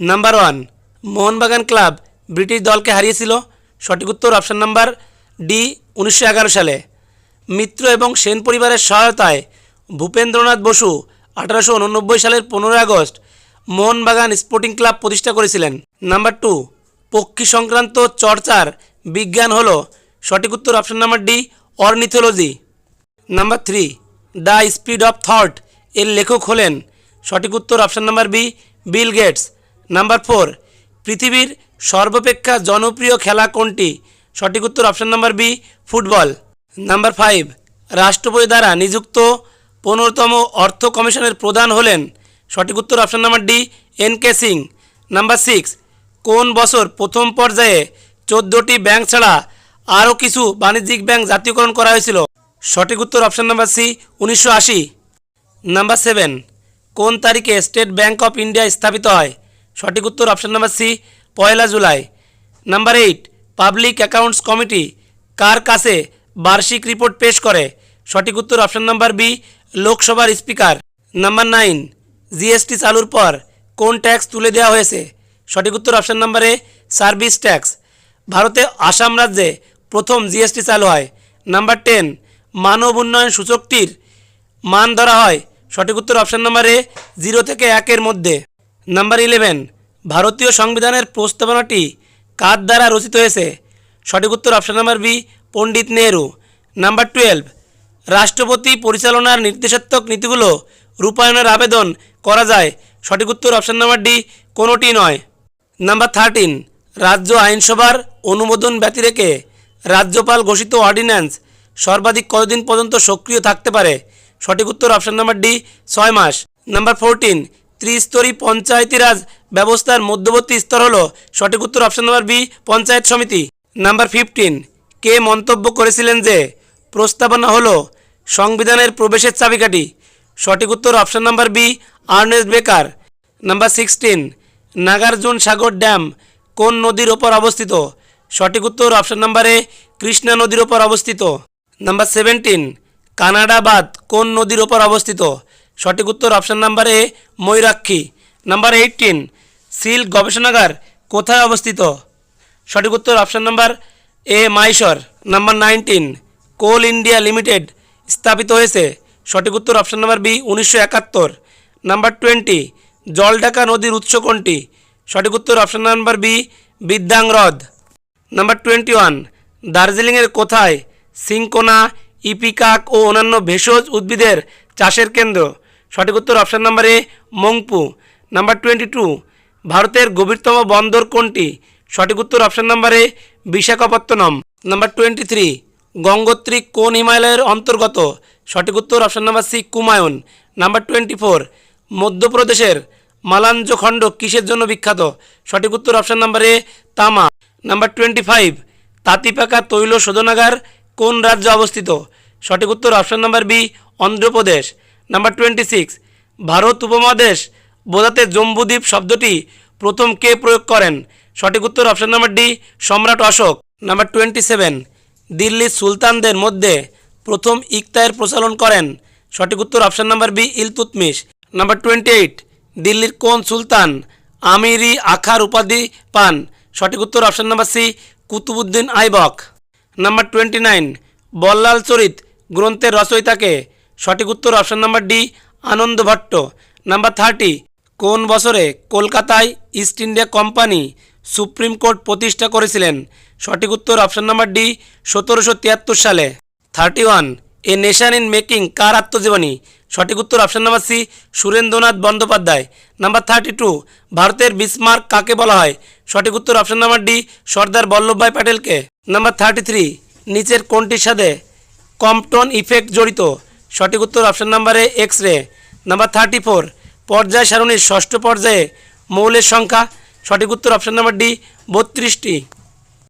Number one Mohun Bagan club British দলকে হারিয়েছিল। সঠিক উত্তর অপশান নাম্বার ডি উনিশশো এগারো সালে। মিত্র এবং সেন পরিবারের সহায়তায় ভূপেন্দ্রনাথ বসু আঠারোশো উননব্বই সালের পনেরোই আগস্ট মোহনবাগান স্পোর্টিং ক্লাব প্রতিষ্ঠা করেছিলেন। নাম্বার টু পক্ষী সংক্রান্ত চর্চার বিজ্ঞান হল। সঠিক উত্তর option number D ornithology number three the speed of thought এর লেখক হলেন। সঠিক উত্তর option number B Bill Gates. Number four পৃথিবীর সর্বাপেক্ষা জনপ্রিয় খেলা কোনটি? সঠিক উত্তর option number B football number five রাষ্ট্রপতি দ্বারা নিযুক্ত পনেরোতম অর্থ কমিশনের প্রধান হলেন। সঠিক উত্তর option number D N K Singh number six কোন বছর প্রথম পর্যায়ে চোদ্দোটি ব্যাংক ছাড়া আরও কিছু বাণিজ্যিক ব্যাংক জাতীয়করণ করা হয়েছিল? সঠিক উত্তর অপশান নাম্বার সি উনিশশো আশি. নাম্বার সেভেন কোন তারিখে স্টেট ব্যাংক অফ ইন্ডিয়া স্থাপিত হয়? সঠিক উত্তর অপশান নাম্বার সি পয়লা July. Number eight public accounts committee কার কাছে বার্ষিক রিপোর্ট পেশ করে? সঠিক উত্তর অপশান নাম্বার বি লোকসভার স্পিকার নাম্বার নাইন জিএসটি চালুর পর কোন ট্যাক্স তুলে দেওয়া হয়েছে? সঠিক উত্তর option number A service tax ভারতে আসাম রাজ্যে প্রথম জিএসটি চালু হয়। নাম্বার টেন মানব উন্নয়ন সূচকটির মান ধরা হয়। সঠিক উত্তর অপশান নাম্বার এ জিরো থেকে একের মধ্যে। নাম্বার ইলেভেন ভারতীয় সংবিধানের প্রস্তাবনাটি কার দ্বারা রচিত হয়েছে? সঠিক উত্তর option number B Pandit Nehru. Number twelve রাষ্ট্রপতি পরিচালনার নির্দেশাত্মক নীতিগুলো রূপায়ণের আবেদন করা যায়। সঠিক উত্তর অপশান নাম্বার ডি কোনোটি নয়। নাম্বার থার্টিন রাজ্য আইনসভার অনুমোদন ব্যতি রেখে রাজ্যপাল ঘোষিত অর্ডিন্যান্স সর্বাধিক কতদিন পর্যন্ত সক্রিয় থাকতে পারে? সঠিক উত্তর অপশান নাম্বার ডি ছয় মাস। নাম্বার ফোরটিন ত্রিস্তরী পঞ্চায়েতি রাজ ব্যবস্থার মধ্যবর্তী স্তর হল সঠিক উত্তর অপশান নাম্বার বি পঞ্চায়েত সমিতি। নাম্বার ফিফটিন কে মন্তব্য করেছিলেন যে প্রস্তাবনা হলো সংবিধানের প্রবেশের চাবিকাঠি? সঠিক উত্তর option number B Ernest Baker. Number sixteen Nagarjun Sagar dam কোন নদীর ওপর অবস্থিত? সঠিক উত্তর অপশান নাম্বার এ কৃষ্ণা নদীর ওপর অবস্থিত। নাম্বার সেভেন্টিন কানাডা বাঁধ কোন নদীর ওপর অবস্থিত? সঠিক উত্তর option number A, Mayurakshi. Number eighteen silk গবেষণাগার কোথায় অবস্থিত? সঠিক উত্তর option number A, Mysore. Number nineteen coal India limited স্থাপিত হয়েছে। সঠিক উত্তর অপশান নাম্বার বি, উনিশশো একাত্তর। নাম্বার টোয়েন্টি জলঢাকা নদীর উৎস কোনটি? সঠিক উত্তর অপশান নাম্বার বি বিদ্যাং হ্রদ নাম্বার টোয়েন্টি ওয়ান দার্জিলিংয়ের কোথায় সিংকোনা ইপিকাক ও অন্যান্য ভেষজ উদ্ভিদের চাষের কেন্দ্র? সঠিক উত্তর option number A, Mungpoo. Number twenty two ভারতের গভীরতম বন্দর কোনটি? সঠিক উত্তর option number A, Visakhapatnam. Number twenty three Gangotri কোন হিমালয়ের অন্তর্গত? সঠিক উত্তর option number C, Kumaon. Number twenty four মধ্যপ্রদেশের মালাঞ্জ খণ্ড কিসের জন্য বিখ্যাত? সঠিক উত্তর অপশান নাম্বার এ, তামা। নাম্বার টোয়েন্টি ফাইভ তাঁতিপাকা তৈল শোধনাগার কোন রাজ্যে অবস্থিত? সঠিক উত্তর option number B, Andhra Pradesh. Number twenty six Bharat উপমহাদেশ বোঝাতে জম্বুদ্বীপ শব্দটি প্রথম কে প্রয়োগ করেন? সঠিক উত্তর অপশান নাম্বার ডি সম্রাট অশোক। নাম্বার টোয়েন্টি সেভেন দিল্লির সুলতানদের মধ্যে প্রথম ইকতায়ের প্রচলন করেন? সঠিক উত্তর option number B Iltutmish. Number twenty eight দিল্লির কোন সুলতান আমিরি আখার উপাধি পান? সঠিক উত্তর option number C Qutbuddin Aibak. Number twenty nine Ballal Charit গ্রন্থের রচয়িতাকে সঠিক উত্তর option number D, Ananda Bhatta. Number thirty, কোন বছরে কলকাতায় East India company supreme court প্রতিষ্ঠা করেছিলেন? সঠিক উত্তর অপশন নাম্বার ডি, সতেরোশো তিয়াত্তর সালে। Thirty one, a nation in making কার আত্মজীবনী? সঠিক উত্তর option number C, Surendranath Bandyopadhyay. Number thirty two, ভারতের বিসমার্ক কাকে বলা হয়? সঠিক উত্তর option number D, Sardar Vallabhbhai প্যাটেলকে। Number thirty three, নিচের কোনটির সাথে কম্পটন ইফেক্ট জড়িত? সঠিক উত্তর অপশান নাম্বারে X ray number thirty four পর্যায় সারণীর ষষ্ঠ পর্যায়ে মৌলের সংখ্যা। সঠিক উত্তর অপশান নাম্বার ডি, বত্রিশটি।